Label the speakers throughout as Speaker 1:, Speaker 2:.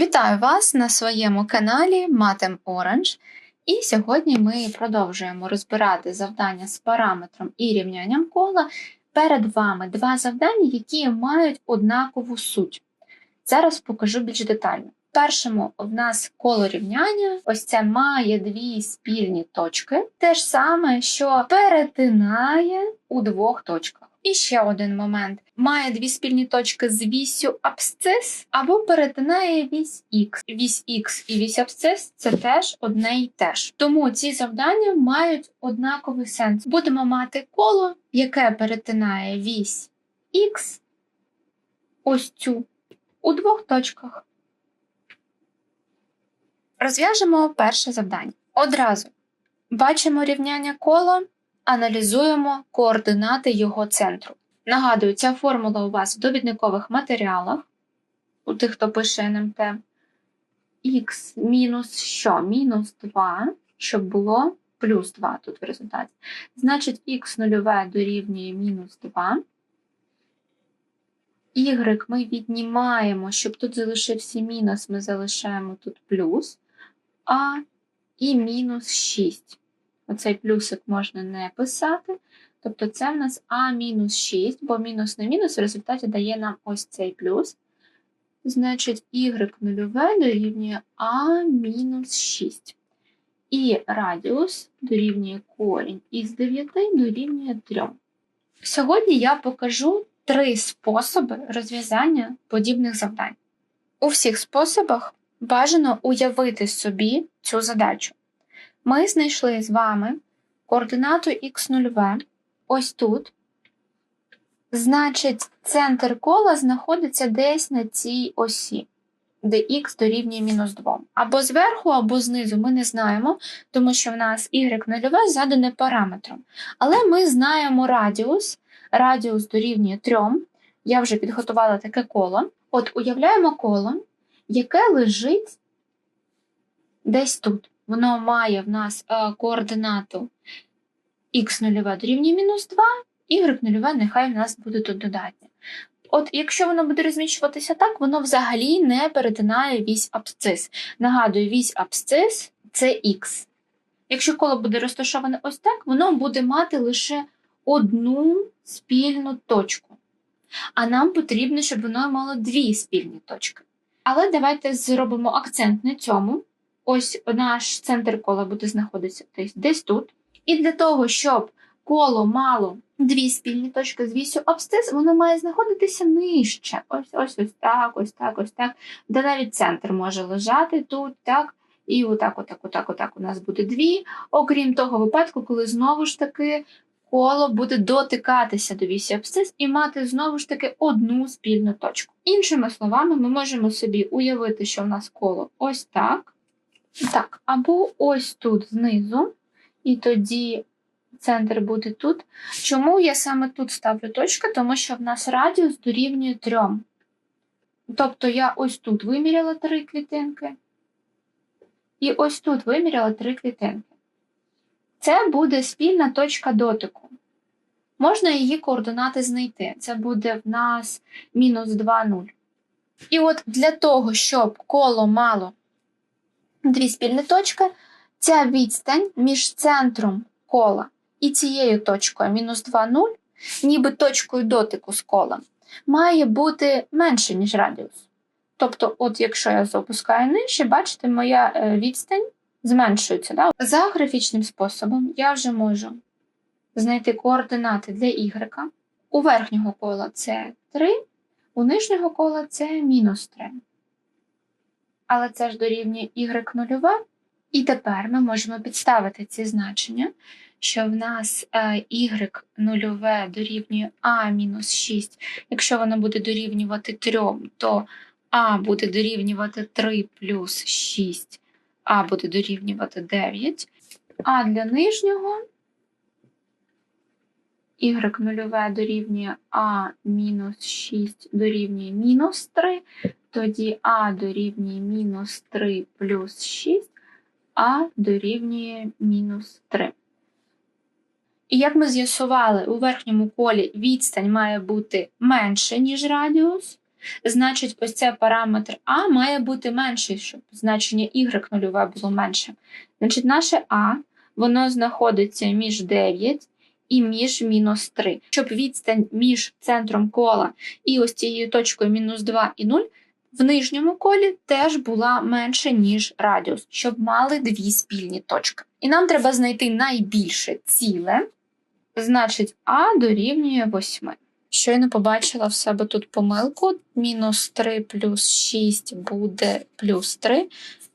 Speaker 1: Вітаю вас на своєму каналі Matem Orange. І сьогодні ми продовжуємо розбирати завдання з параметром і рівнянням кола. Перед вами два завдання, які мають однакову суть. Зараз покажу більш детально. Першому в нас коло рівняння, ось це має дві спільні точки, те ж саме, що перетинає у двох точках. І ще один момент: має дві спільні точки з вісю абсцис або перетинає вісь Х. Вісь Х і вісь абсцис це теж одне й те ж. Тому ці завдання мають однаковий сенс. Будемо мати коло, яке перетинає вісь Х, ось цю, у двох точках. Розв'яжемо перше завдання. Одразу бачимо рівняння кола аналізуємо координати його центру. Нагадую, ця формула у вас в довідникових матеріалах, у тих, хто пише НМТ, х мінус що? Мінус 2, щоб було плюс 2 тут в результаті. Значить, х нульове дорівнює мінус 2. Y ми віднімаємо, щоб тут залишився мінус, ми залишаємо тут плюс, а і мінус 6. Оцей плюсик можна не писати. Тобто це в нас А-6, бо мінус на мінус в результаті дає нам ось цей плюс. Значить, y нульове дорівнює А-6. І радіус дорівнює корінь із 9 дорівнює 3. Сьогодні я покажу три способи розв'язання подібних завдань. У всіх способах бажано уявити собі цю задачу. Ми знайшли з вами координату х0v ось тут. Значить, центр кола знаходиться десь на цій осі, де х дорівнює мінус 2. Або зверху, або знизу ми не знаємо, тому що в нас y0 задане параметром. Але ми знаємо радіус. Радіус дорівнює 3. Я вже підготувала таке коло. От уявляємо коло, яке лежить десь тут воно має в нас е, координату х0 дорівнює мінус 2, y0 нехай в нас буде тут додатнє. От якщо воно буде розміщуватися так, воно взагалі не перетинає вісь абсцис. Нагадую, вісь абсцис це х. Якщо коло буде розташоване ось так, воно буде мати лише одну спільну точку. А нам потрібно, щоб воно мало дві спільні точки. Але давайте зробимо акцент на цьому ось наш центр кола буде знаходитися десь тут. І для того, щоб коло мало дві спільні точки з вісю абсцис, воно має знаходитися нижче. Ось ось ось так, ось так, ось так. Де навіть центр може лежати тут, так. І отак, отак, отак, отак у нас буде дві. Окрім того випадку, коли знову ж таки коло буде дотикатися до вісі абсцис і мати знову ж таки одну спільну точку. Іншими словами, ми можемо собі уявити, що в нас коло ось так. Так, або ось тут знизу, і тоді центр буде тут. Чому я саме тут ставлю точку? Тому що в нас радіус дорівнює 3. Тобто я ось тут виміряла три клітинки, і ось тут виміряла три клітинки. Це буде спільна точка дотику. Можна її координати знайти. Це буде в нас мінус 2, 0. І от для того, щоб коло мало дві спільні точки, ця відстань між центром кола і цією точкою мінус 2, 0, ніби точкою дотику з кола, має бути менше, ніж радіус. Тобто, от якщо я запускаю нижче, бачите, моя е, відстань зменшується. Да? За графічним способом я вже можу знайти координати для y. У верхнього кола це 3, у нижнього кола це мінус 3 але це ж дорівнює y нульове. І тепер ми можемо підставити ці значення, що в нас е, y нульове дорівнює а мінус 6. Якщо воно буде дорівнювати 3, то а буде дорівнювати 3 плюс 6, а буде дорівнювати 9. А для нижнього y нульове дорівнює а мінус 6 дорівнює мінус 3, тоді а дорівнює мінус 3 плюс 6, а дорівнює мінус 3. І як ми з'ясували, у верхньому колі відстань має бути менше, ніж радіус, Значить, ось цей параметр А має бути менший, щоб значення y нульове було менше. Значить, наше А воно знаходиться між 9 і між мінус 3. Щоб відстань між центром кола і ось цією точкою мінус 2 і 0 в нижньому колі теж була менше, ніж радіус, щоб мали дві спільні точки. І нам треба знайти найбільше ціле, значить, А дорівнює 8. Щойно побачила в себе тут помилку. Мінус 3 плюс 6 буде плюс 3,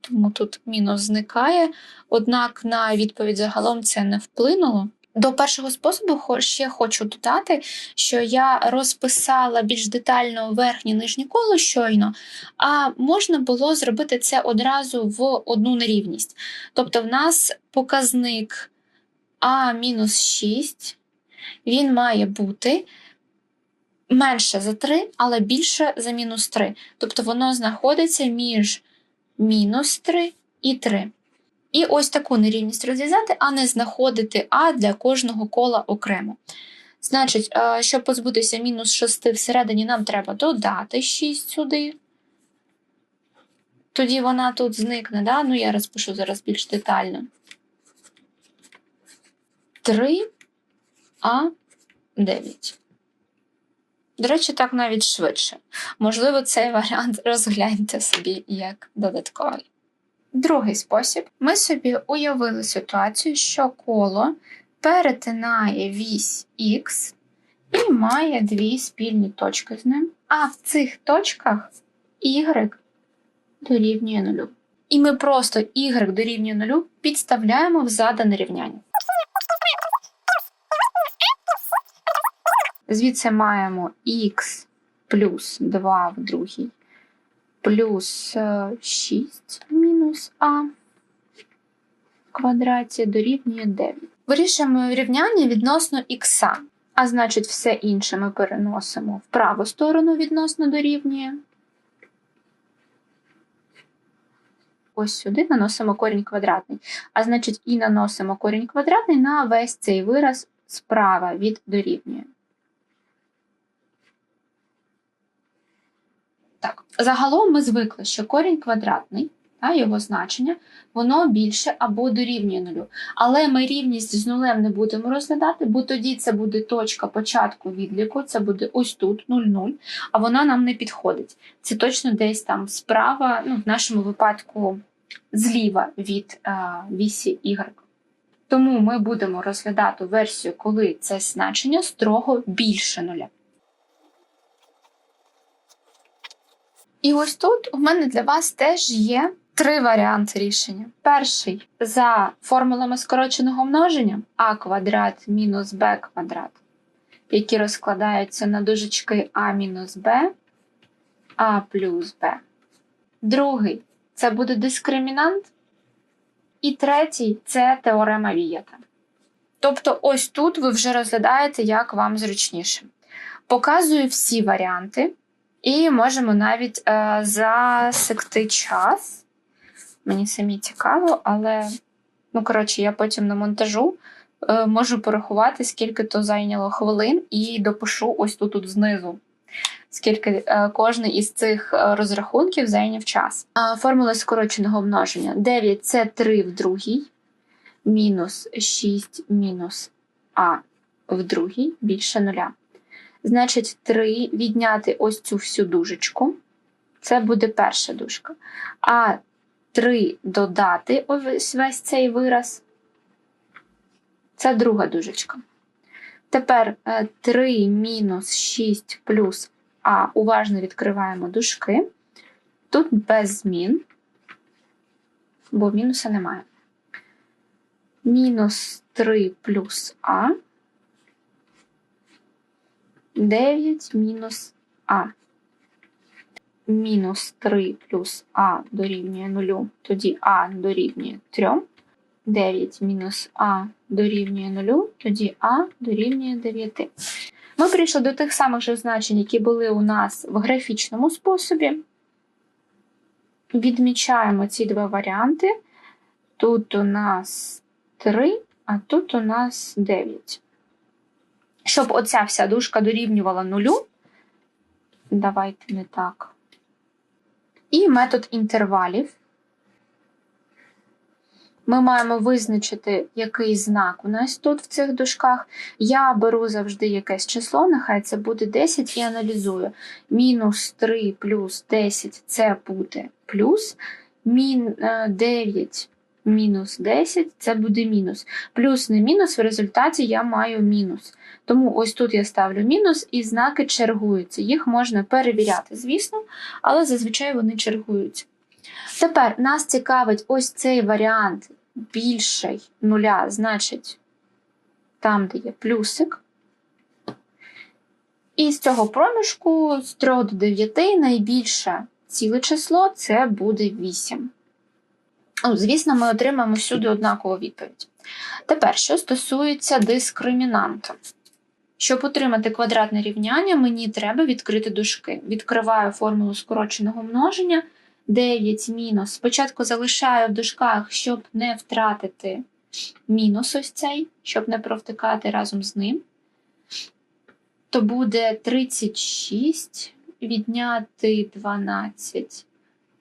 Speaker 1: тому тут мінус зникає. Однак на відповідь загалом це не вплинуло. До першого способу ще хочу додати, що я розписала більш детально верхнє нижнє коло щойно, а можна було зробити це одразу в одну нерівність. Тобто, в нас показник А-6, він має бути менше за 3, але більше за мінус 3. Тобто воно знаходиться між мінус 3 і 3. І ось таку нерівність розв'язати, а не знаходити А для кожного кола окремо. Значить, е, щоб позбутися мінус 6 всередині, нам треба додати 6 сюди. Тоді вона тут зникне, да? ну я розпишу зараз більш детально. 3 А 9. До речі, так навіть швидше. Можливо, цей варіант розгляньте собі як додатковий. Другий спосіб: ми собі уявили ситуацію, що коло перетинає вісь Х і має дві спільні точки з ним. А в цих точках y дорівнює нулю. І ми просто y дорівнює нулю підставляємо в задане рівняння. Звідси маємо х плюс 2 в другій плюс 6 е, мінус а в квадраті дорівнює 9. Вирішуємо рівняння відносно х, а значить, все інше ми переносимо в праву сторону відносно дорівнює. Ось сюди наносимо корінь квадратний. А значить, і наносимо корінь квадратний на весь цей вираз справа від дорівнює. Так, загалом ми звикли, що корінь квадратний, та, його значення, воно більше або дорівнює нулю. Але ми рівність з нулем не будемо розглядати, бо тоді це буде точка початку відліку, це буде ось тут 0,0, а вона нам не підходить. Це точно десь там справа, ну, в нашому випадку зліва від а, вісі Y. Тому ми будемо розглядати версію, коли це значення строго більше нуля. І ось тут у мене для вас теж є три варіанти рішення. Перший за формулами скороченого множення а квадрат мінус b квадрат, які розкладаються на дужечки а мінус b, а плюс b. Другий це буде дискримінант. І третій це теорема Вієта. Тобто, ось тут ви вже розглядаєте, як вам зручніше. Показую всі варіанти. І можемо навіть е, засекти час. Мені самі цікаво, але, ну, коротше, я потім на монтажу е, можу порахувати, скільки то зайняло хвилин, і допишу ось тут, тут знизу. Скільки е, кожний із цих е, розрахунків зайняв час. Формула скороченого множення. 9 це 3 в другій, мінус 6 мінус А в другій більше нуля. Значить, 3 відняти ось цю всю дужечку. Це буде перша дужка. А 3 додати ось весь цей вираз. Це друга дужечка. Тепер 3 е, мінус 6 плюс А. Уважно відкриваємо дужки. Тут без змін, бо мінуса немає. Мінус 3 плюс А. 9 мінус А. Мінус 3 плюс А дорівнює 0, тоді А дорівнює 3. 9 мінус А дорівнює 0, тоді А дорівнює 9. Ми прийшли до тих самих же значень, які були у нас в графічному способі. Відмічаємо ці два варіанти. Тут у нас 3, а тут у нас 9 щоб оця вся дужка дорівнювала нулю, Давайте не так. І метод інтервалів. Ми маємо визначити, який знак у нас тут в цих дужках. Я беру завжди якесь число, нехай це буде 10 і аналізую. Мінус 3 плюс 10 це буде плюс. Мін, е, 9 мінус 10 це буде мінус. Плюс не мінус, в результаті я маю мінус. Тому ось тут я ставлю мінус і знаки чергуються. Їх можна перевіряти, звісно, але зазвичай вони чергуються. Тепер нас цікавить ось цей варіант більший нуля, значить там, де є плюсик. І з цього проміжку з 3 до 9 найбільше ціле число це буде 8. Ну, звісно, ми отримаємо всюди однакову відповідь. Тепер, що стосується дискримінанту. Щоб отримати квадратне рівняння, мені треба відкрити дужки. Відкриваю формулу скороченого множення 9 мінус. Спочатку залишаю в дужках, щоб не втратити мінус ось цей, щоб не провтикати разом з ним. То буде 36 відняти 12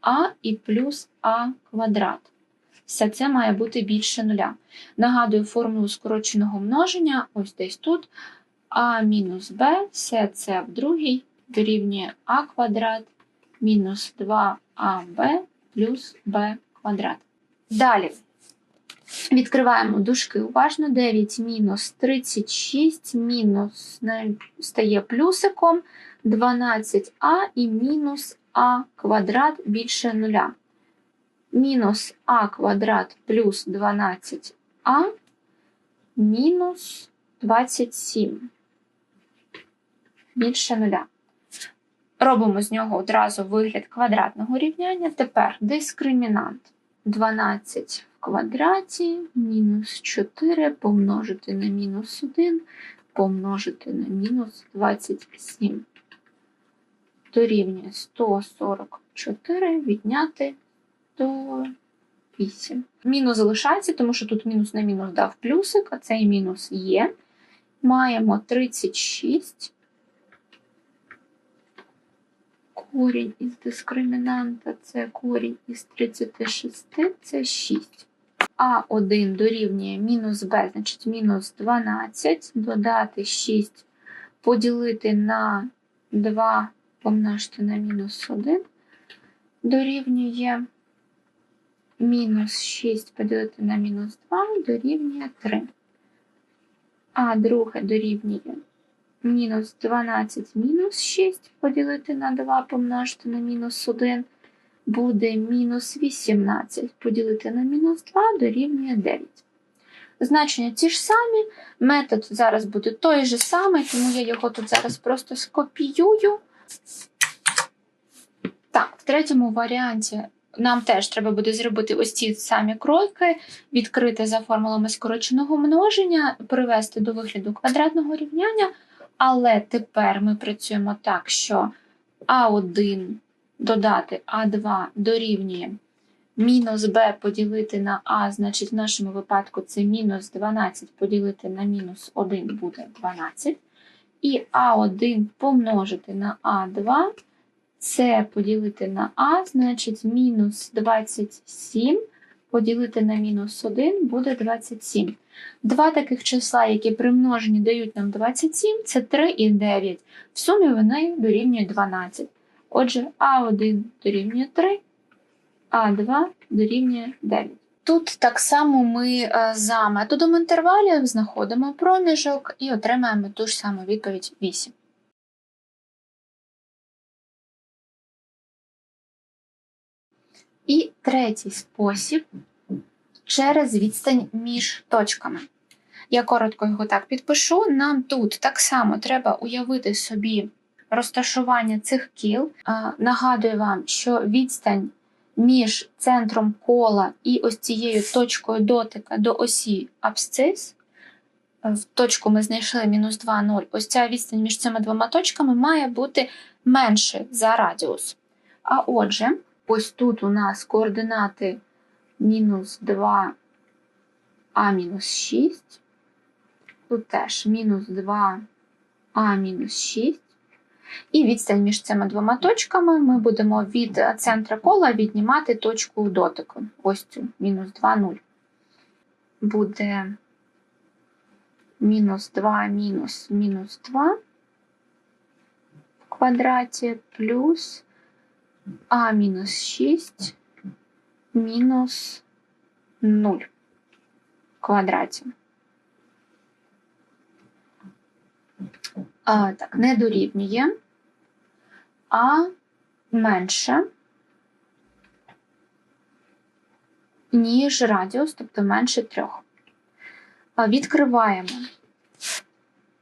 Speaker 1: а і плюс а квадрат. Все це має бути більше нуля. Нагадую формулу скороченого множення, ось десь тут. А мінус Б, все це в другій дорівнює А квадрат мінус 2АБ плюс Б квадрат. Далі відкриваємо дужки уважно. 9 мінус 36 мінус стає плюсиком 12а і мінус а квадрат більше нуля. Мінус а квадрат плюс 12а мінус 27 більше нуля. Робимо з нього одразу вигляд квадратного рівняння. Тепер дискримінант 12 в квадраті мінус 4 помножити на мінус 1 помножити на мінус 27. Дорівнює 144 відняти 108. Мінус залишається, тому що тут мінус на мінус дав плюсик, а цей мінус є. Маємо 36 корінь із дискримінанта це корінь із 36, це 6. А1 дорівнює мінус b, значить мінус 12, додати 6, поділити на 2 помножити на мінус 1, дорівнює мінус 6 поділити на мінус 2, дорівнює 3. А друге дорівнює мінус 12 мінус 6 поділити на 2 помножити на мінус 1 буде мінус 18 поділити на мінус 2 дорівнює 9. Значення ті ж самі, метод зараз буде той же самий, тому я його тут зараз просто скопіюю. Так, в третьому варіанті нам теж треба буде зробити ось ці самі кроки, відкрити за формулами скороченого множення, привести до вигляду квадратного рівняння. Але тепер ми працюємо так, що А1 додати А2 дорівнює мінус b поділити на А, значить, в нашому випадку це мінус 12 поділити на мінус 1 буде 12. І А1 помножити на А2, це поділити на А, значить, мінус 27 поділити на мінус 1 буде 27. Два таких числа, які при множенні дають нам 27, це 3 і 9. В сумі вони дорівнюють 12. Отже, А1 дорівнює 3, А2 дорівнює 9. Тут так само ми е, за методом інтервалів знаходимо проміжок і отримаємо ту ж саму відповідь 8. І третій спосіб через відстань між точками. Я коротко його так підпишу. Нам тут так само треба уявити собі розташування цих кіл. Нагадую вам, що відстань між центром кола і ось цією точкою дотика до осі абсцис. В точку ми знайшли мінус 2, 0. Ось ця відстань між цими двома точками має бути менше за радіус. А отже, ось тут у нас координати мінус 2 а мінус 6. Тут теж мінус 2 а мінус 6. І відстань між цими двома точками ми будемо від центра кола віднімати точку дотику. Ось цю мінус 2, 0. Буде мінус 2 мінус мінус 2 в квадраті плюс а мінус 6 мінус 0 в квадраті. А, так, не дорівнює, а менше, ніж радіус, тобто менше 3. А, Відкриваємо.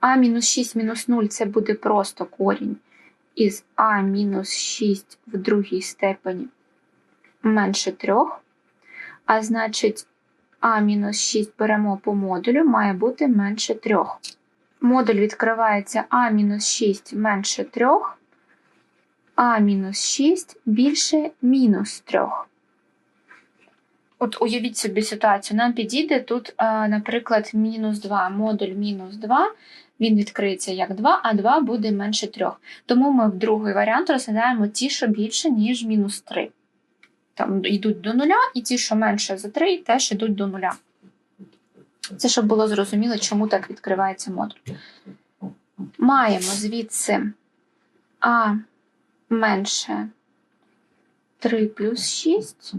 Speaker 1: А мінус 6 мінус 0 це буде просто корінь із А мінус 6 в другій степені менше 3. А значить, А мінус 6 беремо по модулю, має бути менше 3. Модуль відкривається А мінус 6 менше 3, А мінус 6 більше мінус 3. От уявіть собі ситуацію. Нам підійде тут, наприклад, мінус 2, модуль мінус 2, він відкриється як 2, а 2 буде менше 3. Тому ми в другий варіант розглядаємо ті, що більше, ніж мінус 3. Там йдуть до нуля, і ті, що менше за 3, теж йдуть до нуля. Це щоб було зрозуміло, чому так відкривається модуль. Маємо звідси А менше 3 плюс 6,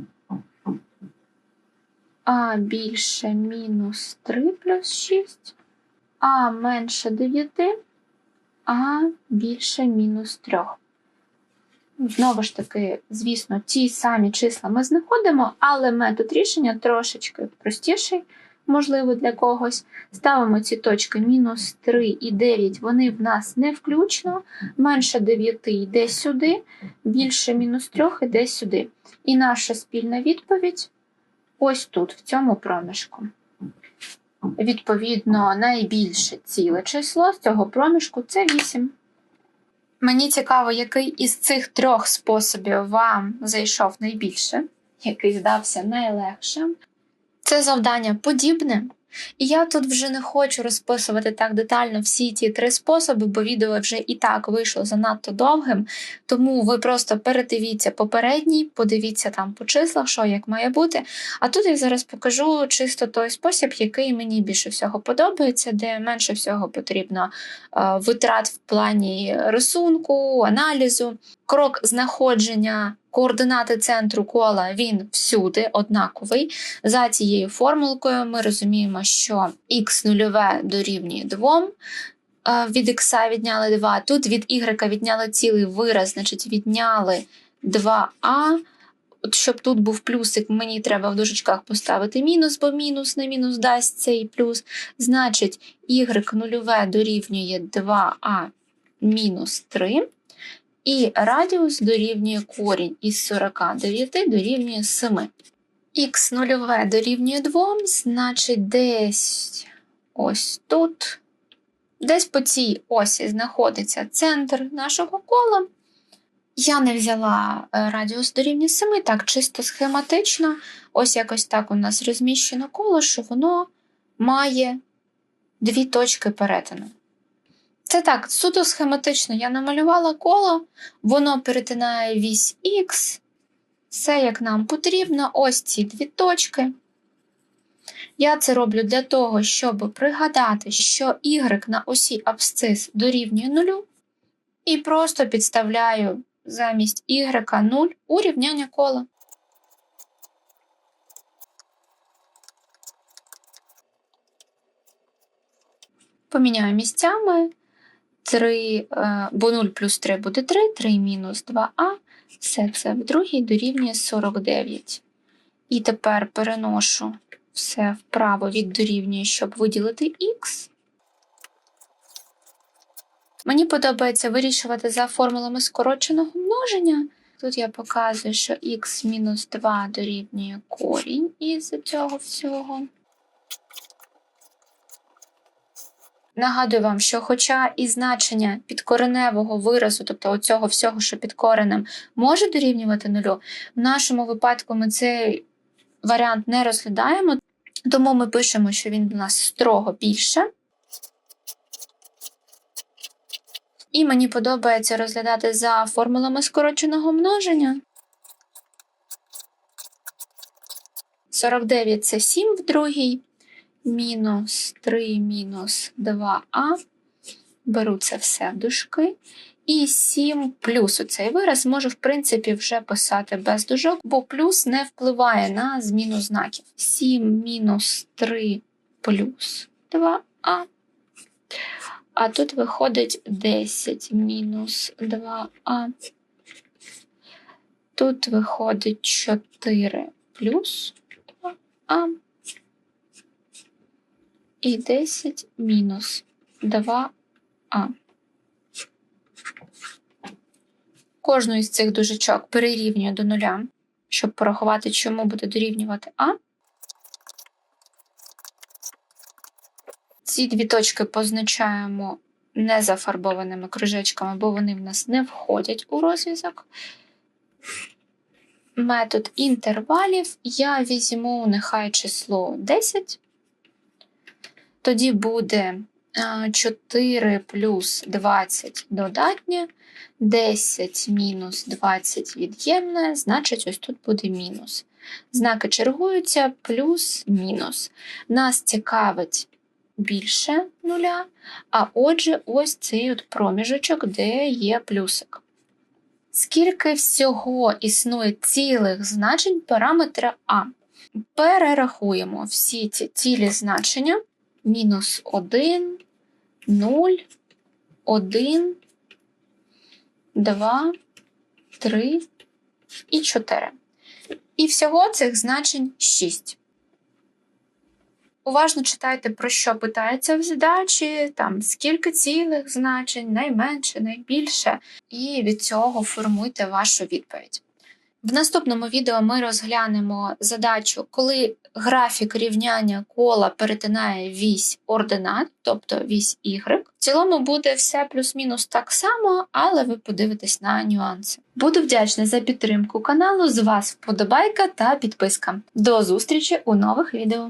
Speaker 1: А більше мінус 3 плюс 6, А менше 9, А більше мінус 3. Знову ж таки, звісно, ті самі числа ми знаходимо, але метод рішення трошечки простіший, можливо, для когось. Ставимо ці точки мінус 3 і 9, вони в нас не включно, менше 9 йде сюди, більше мінус 3 йде сюди. І наша спільна відповідь ось тут, в цьому проміжку. Відповідно, найбільше ціле число з цього проміжку це 8. Мені цікаво, який із цих трьох способів вам зайшов найбільше, який здався найлегшим. Це завдання подібне. І я тут вже не хочу розписувати так детально всі ті три способи, бо відео вже і так вийшло занадто довгим. Тому ви просто передивіться попередній, подивіться там по числах, що як має бути. А тут я зараз покажу чисто той спосіб, який мені більше всього подобається, де менше всього потрібно е, витрат в плані рисунку, аналізу. Крок знаходження координати центру кола він всюди однаковий. За цією формулкою ми розуміємо, що х нульове дорівнює 2. е, Від х відняли 2. Тут від y відняли цілий вираз, значить відняли 2а. От щоб тут був плюсик, мені треба в дужечках поставити мінус, бо мінус на мінус дасть цей плюс. Значить, y нульове дорівнює 2а мінус 3. І радіус дорівнює корінь із 49 дорівнює 7. Х нульове дорівнює 2, значить десь ось тут. Десь по цій осі знаходиться центр нашого кола. Я не взяла е, радіус дорівнює 7, так чисто схематично. Ось якось так у нас розміщено коло, що воно має дві точки перетину. Це так, суто схематично я намалювала коло, воно перетинає вісь Х, все як нам потрібно, ось ці дві точки. Я це роблю для того, щоб пригадати, що y на осі абсцис дорівнює нулю, і просто підставляю замість y 0 у рівняння кола. Поміняю місцями. 3, е, бо 0 плюс 3 буде 3, 3 мінус 2а, все це в другій дорівнює 49. І тепер переношу все вправо від дорівнює, щоб виділити х. Мені подобається вирішувати за формулами скороченого множення. Тут я показую, що х мінус 2 дорівнює корінь із цього всього. Нагадую вам, що хоча і значення підкореневого виразу, тобто оцього всього, що під коренем, може дорівнювати нулю, в нашому випадку ми цей варіант не розглядаємо, тому ми пишемо, що він у нас строго більше. І мені подобається розглядати за формулами скороченого множення. 49 це 7 в другій, мінус 3 мінус 2а. Беру це все в дужки. І 7 плюс оцей вираз можу, в принципі, вже писати без дужок, бо плюс не впливає на зміну знаків. 7 мінус 3 плюс 2а. А тут виходить 10 мінус 2а. Тут виходить 4 плюс 2а. І 10 мінус 2а. Кожну із цих дужечок перерівнюю до нуля, щоб порахувати, чому буде дорівнювати А. Ці дві точки позначаємо незафарбованими кружечками, бо вони в нас не входять у розв'язок. Метод інтервалів я візьму нехай число 10. Тоді буде 4 плюс 20 додатнє, 10 мінус 20 від'ємне, значить, ось тут буде мінус. Знаки чергуються плюс-мінус. Нас цікавить більше нуля, а отже, ось цей от проміжочок, де є плюсик. Скільки всього існує цілих значень параметра А? Перерахуємо всі ці цілі значення. Мінус 1, 0, 1, 2, 3 і 4. І всього цих значень 6. Уважно читайте, про що питається в задачі, там скільки цілих значень, найменше, найбільше, і від цього формуйте вашу відповідь. В наступному відео ми розглянемо задачу, коли графік рівняння кола перетинає вісь ординат, тобто вісь Y. В цілому буде все плюс-мінус так само, але ви подивитесь на нюанси. Буду вдячна за підтримку каналу. З вас вподобайка та підписка. До зустрічі у нових відео!